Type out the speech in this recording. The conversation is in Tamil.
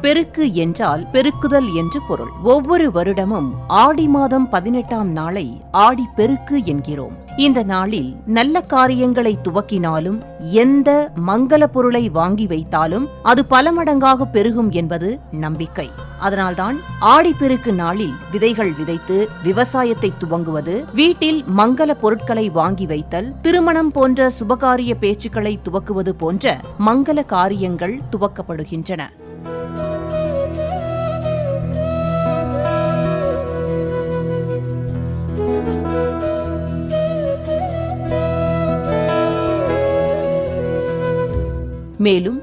பெருக்கு என்றால் பெருக்குதல் என்று பொருள். ஒவ்வொரு வருடமும் ஆடி மாதம் பதினெட்டாம் நாளை ஆடி பெருக்கு என்கிறோம். இந்த நாளில் நல்ல காரியங்களை துவக்கினாலும் எந்த மங்கள பொருளை வாங்கி வைத்தாலும் அது பல மடங்காக பெருகும் என்பது நம்பிக்கை. அதனால்தான் ஆடிப்பெருக்கு நாளில் விதைகள் விதைத்து விவசாயத்தை துவங்குவது வீட்டில் மங்கள பொருட்களை வாங்கி வைத்தல் திருமணம் போன்ற சுபகாரிய பேச்சுக்களை துவக்குவது போன்ற மங்கள காரியங்கள் துவக்கப்படுகின்றன. மேலும்